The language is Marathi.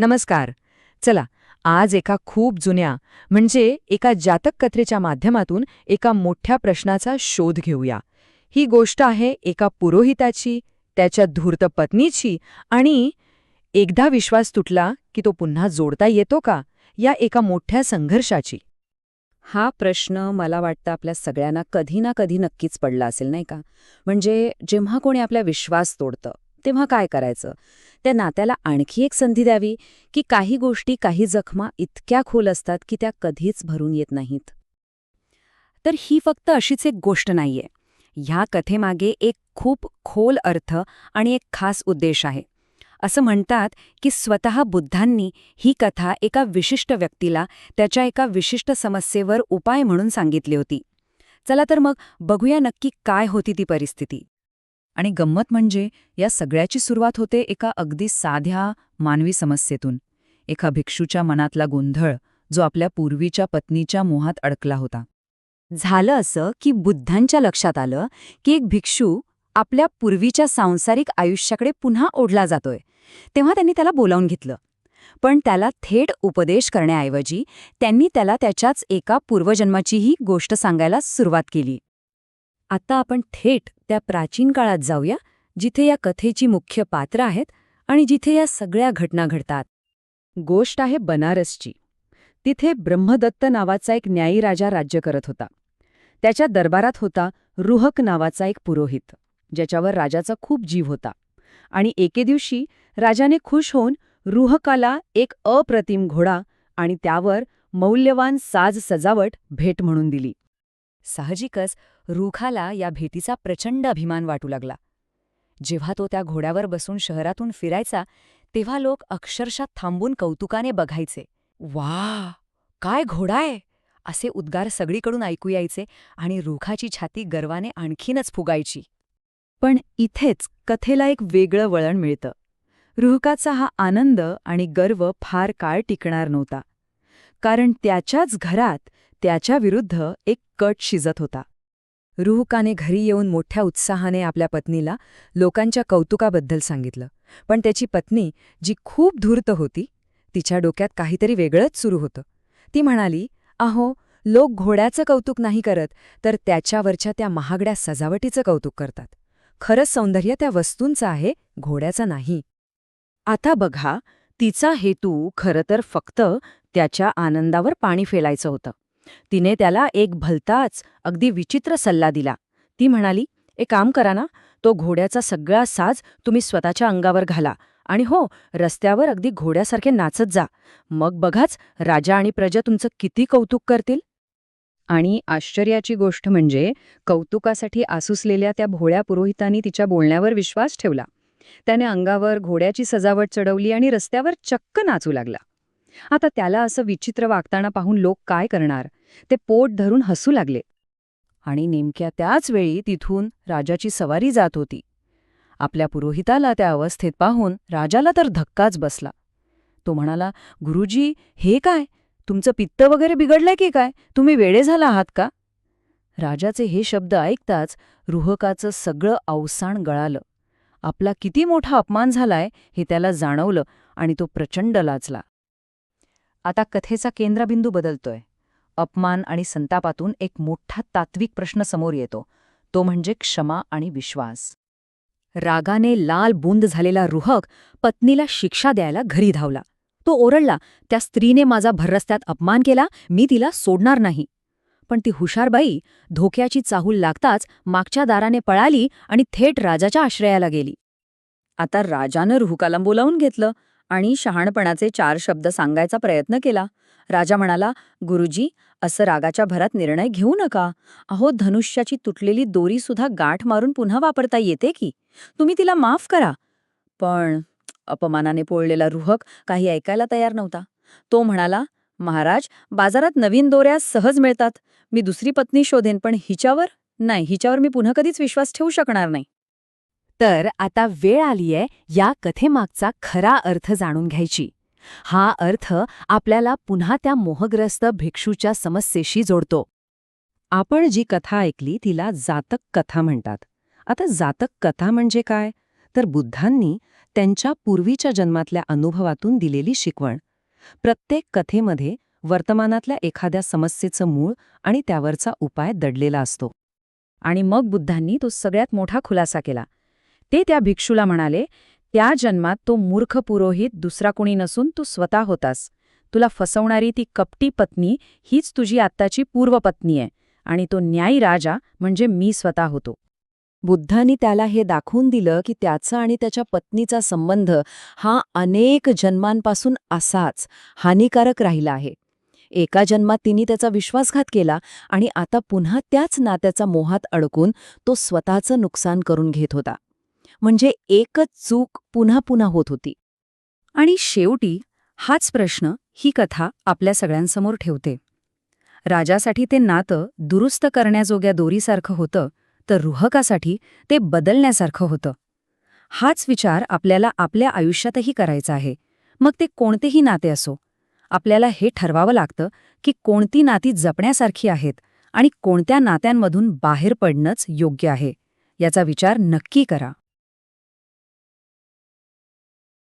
नमस्कार. चला आज एका खूप जुन्या म्हणजे एका जातक कथेच्या माध्यमातून एका मोठ्या प्रश्नाचा शोध घेऊया. ही गोष्ट आहे एका पुरोहिताची त्याच्या धूर्त पत्नीची आणि एकदा विश्वास तुटला की तो पुन्हा जोडता येतो का या एका मोठ्या संघर्षाची. हा प्रश्न मला वाटतं आपल्या सगळ्यांना कधी ना कधी नक्कीच पडला असेल नाही का? म्हणजे जेव्हा कोणी आपला विश्वास तोडतं तेव्हा काय करायचं? त्या नात्याला आणखी एक संधी द्यावी की काही गोष्टी काही जखमा इतक्या खोल असतात की त्या कधीच भरून येत नाहीत. तर ही फक्त अशीच एक गोष्ट नाहीये. ह्या कथेमागे एक खूप खोल अर्थ आणि एक खास उद्देश आहे. असं म्हणतात की स्वतः बुद्धांनी ही कथा एका विशिष्ट व्यक्तीला त्याच्या एका विशिष्ट समस्येवर उपाय म्हणून सांगितली होती. चला तर मग बघूया नक्की काय होती ती परिस्थिती. आणि गंमत म्हणजे या सगळ्याची सुरुवात होते एका अगदी साध्या मानवी समस्येतून एका भिक्षूच्या मनातला गोंधळ जो आपल्या पूर्वीच्या पत्नीच्या मोहात अडकला होता. झालं असं की बुद्धांच्या लक्षात आलं की एक भिक्षू आपल्या पूर्वीच्या सांसारिक आयुष्याकडे पुन्हा ओढला जातोय तेव्हा त्यांनी त्याला बोलावून घेतलं. पण त्याला थेट उपदेश करण्याऐवजी त्यांनी त्याला त्याच्याच एका पूर्वजन्माचीही गोष्ट सांगायला सुरुवात केली. आता आपण थेट त्या प्राचीन काळात जाऊया जिथे या कथेची मुख्य पात्र आहेत आणि जिथे या सगळ्या घटना घडतात. गोष्ट आहे बनारसची. तिथे ब्रह्मदत्त नावाचा एक न्यायी राजा राज्य करत होता. त्याच्या दरबारात होता रुहक नावाचा एक पुरोहित ज्याच्यावर राजाचा खूप जीव होता. आणि एके दिवशी राजाने खुश होऊन रुहकाला एक अप्रतिम घोडा आणि त्यावर मौल्यवान साज सजावट भेट म्हणून दिली. साहजिकच रुखाला या भेटीचा प्रचंड अभिमान वाटू लागला. जेव्हा तो त्या घोड्यावर बसून शहरातून फिरायचा तेव्हा लोक अक्षरशः थांबून कौतुकाने बघायचे. वा काय घोडा आहे! असे उद्गार सगळीकडून ऐकू यायचे आणि रुखाची छाती गर्वाने आणखीनच फुगायची. पण इथेच कथेला एक वेगळं वळण मिळतं. रुहकाचा हा आनंद आणि गर्व फार काळ टिकणार नव्हता. कारण त्याच्याच घरात त्याच्या विरुद्ध एक कट शिजत होता. रुहकाने घरी येऊन मोठ्या उत्साहाने आपल्या पत्नीला लोकांच्या कौतुकाबद्दल सांगितलं. पण त्याची पत्नी जी खूप धूर्त होती तिच्या डोक्यात काहीतरी वेगळंच सुरू होतं. ती म्हणाली अहो लोक घोड्याचं कौतुक नाही करत तर त्याच्यावरच्या त्या महागड्या सजावटीचं कौतुक करतात. खरंच सौंदर्य त्या वस्तूंचं आहे घोड्याचं नाही. आता बघा तिचा हेतू खरं तर फक्त त्याच्या आनंदावर पाणी फेलायचं होतं. तिने त्याला एक भलताच अगदी विचित्र सल्ला दिला. ती म्हणाली एक काम करा ना तो घोड्याचा सगळा साज तुम्ही स्वतःच्या अंगावर घाला आणि हो रस्त्यावर अगदी घोड्यासारखे नाचत जा. मग बघाच राजा आणि प्रजा तुमचं किती कौतुक करतील. आणि आश्चर्याची गोष्ट म्हणजे कौतुकासाठी आसुसलेल्या त्या भोळ्या पुरोहितांनी तिच्या बोलण्यावर विश्वास ठेवला. त्याने अंगावर घोड्याची सजावट चढवली आणि रस्त्यावर चक्क नाचू लागला. आता त्याला असं विचित्र वागताना पाहून लोक काय करणार? ते पोट धरून हसू लागले. आणि नेमक्या त्याच वेळी तिथून राजाची सवारी जात होती. आपल्या पुरोहिताला त्या अवस्थेत पाहून राजाला तर धक्काच बसला. तो म्हणाला गुरुजी हे काय? तुमचं पित्त वगैरे बिघडलंय की काय? तुम्ही वेडे झाला आहात का? राजाचे हे शब्द ऐकताच रुहकाचं सगळं अवसाण गळालं. आपला किती मोठा अपमान झालाय हे त्याला जाणवलं आणि तो प्रचंड लाचला आता कथेचा केंद्रबिंदू बदलतोय. अपमान आणि संतापातून एक मोठा तात्विक प्रश्न समोर येतो. तो म्हणजे क्षमा आणि विश्वास. रागाने लाल बुंद झालेला रुहक पत्नीला शिक्षा द्यायला घरी धावला. तो ओरडला त्या स्त्रीने माझा भररस्त्यात अपमान केला मी तिला सोडणार नाही. पण ती हुशारबाई धोक्याची चाहूल लागताच मागच्या दाराने पळाली आणि थेट राजाच्या आश्रयाला गेली. आता राजानं रुहकाला बोलावून घेतलं. आणि शहाणपणाचे चार शब्द सांगायचा प्रयत्न केला. राजा म्हणाला गुरुजी असं रागाच्या भरात निर्णय घेऊ नका. अहो धनुष्याची तुटलेली दोरीसुद्धा गाठ मारून पुन्हा वापरता येते की? तुम्ही तिला माफ करा. पण अपमानाने पोळलेला रुहक काही ऐकायला तयार नव्हता. तो म्हणाला महाराज बाजारात नवीन दोऱ्या सहज मिळतात. मी दुसरी पत्नी शोधेन पण हिच्यावर? नाही हिच्यावर मी पुन्हा कधीच विश्वास ठेवू शकणार नाही. तर आता वेळ आलीये या कथेमागचा खरा अर्थ जाणून घ्यायची. हा अर्थ आपल्याला पुन्हा त्या मोहग्रस्त भिक्षूच्या समस्येशी जोडतो. आपण जी कथा ऐकली तिला जातक कथा म्हणतात. आता जातक कथा म्हणजे काय? तर बुद्धांनी त्यांच्या पूर्वीच्या जन्मातल्या अनुभवातून दिलेली शिकवण. प्रत्येक कथेमध्ये वर्तमानातल्या एखाद्या समस्येचं मूळ आणि त्यावरचा उपाय दडलेला असतो. आणि मग बुद्धांनी तो सगळ्यात मोठा खुलासा केला. ते त्या भिक्षूला म्हणाले त्या जन्मात तो मूर्ख पुरोहित दुसरा कुणी नसून तू स्वतः होतास. तुला फसवणारी ती कपटी पत्नी हीच तुझी आत्ताची पूर्वपत्नी आहे आणि तो न्यायी राजा म्हणजे मी स्वतः होतो. बुद्धांनी त्याला हे दाखवून दिलं की त्याचा आणि त्याच्या पत्नीचा संबंध हा अनेक जन्मांपासून असाच हानिकारक राहिला आहे. एका जन्मात तिने त्याचा विश्वासघात केला आणि आता पुन्हा त्याच नात्याचा मोहात अडकून तो स्वतःचं नुकसान करून घेत होता. म्हणजे एकच चूक पुन्हा पुन्हा होत होती. आणि शेवटी हाच प्रश्न ही कथा आपल्या सगळ्यांसमोर ठेवते. राजासाठी ते नातं दुरुस्त करण्याजोग्या दोरीसारखं होतं तर रुहकासाठी ते बदलण्यासारखं होतं. हाच विचार आपल्याला आपल्या आयुष्यातही करायचा आहे. मग ते कोणतेही नाते असो. आपल्याला हे ठरवावं लागतं की कोणती नाती जपण्यासारखी आहेत आणि कोणत्या नात्यांमधून बाहेर पडणंच योग्य आहे. याचा विचार नक्की करा.